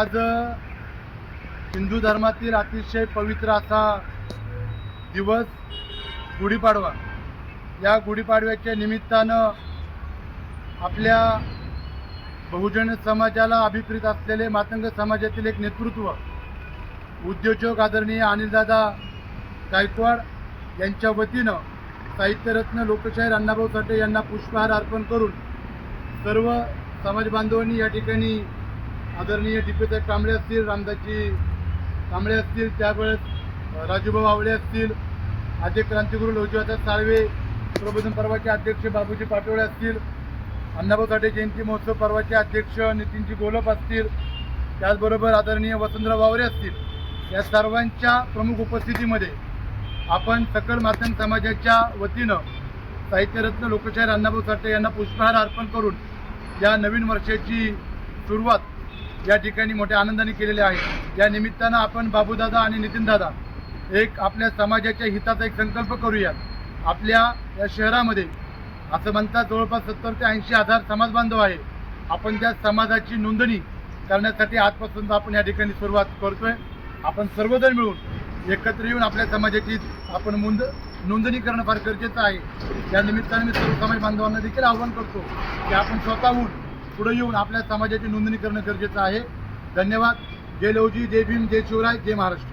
आज हिंदू धर्मातील अतिशय पवित्र असा दिवस गुढीपाडवा. या गुढीपाडव्याच्या निमित्तानं आपल्या बहुजन समाजाला अभिप्रेत असलेले मातंग समाजातील एक नेतृत्व उद्योजक आदरणीय अनिलदादा गायकवाड यांच्या वतीनं साहित्यरत्न लोकशाहीर अण्णाभाऊ साठे यांना पुष्पहार अर्पण करून सर्व समाजबांधवांनी या ठिकाणी आदरणीय डी कांबळे असतील रामदासजी कांबळे असतील त्यावेळेस राजूभाऊ आवळे असतील आद्य क्रांतिगुरू लोजीवाचा साळवे प्रबोधन पर्वाचे अध्यक्ष बाबूजी पाटोळे असतील अण्णाभाऊ साठे जयंती महोत्सव पर्वाचे अध्यक्ष नितीनजी गोलप असतील त्याचबरोबर आदरणीय वसंतराव वावरे असतील. या सर्वांच्या प्रमुख उपस्थितीमध्ये आपण सकल माध्यम समाजाच्या वतीनं साहित्यरत्न लोकशाहीर अण्णाभाऊ साठे यांना पुष्पहार अर्पण करून या नवीन वर्षाची सुरुवात या ठिकाणी मोठ्या आनंदाने केलेले आहे. या निमित्तानं आपण बाबूदादा आणि नितीनदादा एक आपल्या समाजाच्या हिताचा एक संकल्प करूया आपल्या या शहरामध्ये असं म्हणतात जवळपास सत्तर ते ऐंशी हजार समाज बांधव आहे. आपण त्या समाजाची नोंदणी करण्यासाठी आजपासून आपण या ठिकाणी सुरुवात करतोय. आपण सर्वजण मिळून एकत्र येऊन आपल्या समाजाची आपण मुंद नोंदणी करणं फार गरजेचं आहे. या निमित्ताने मी सर्व समाज बांधवांना देखील आव्हान करतो की आपण स्वतःहून पुढे येऊन आपल्या समाजाची नोंदणी करणं गरजेचं आहे. धन्यवाद. जय लवजी जय भीम जय शिवराय जय महाराष्ट्र.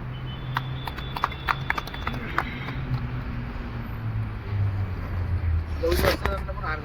पण हार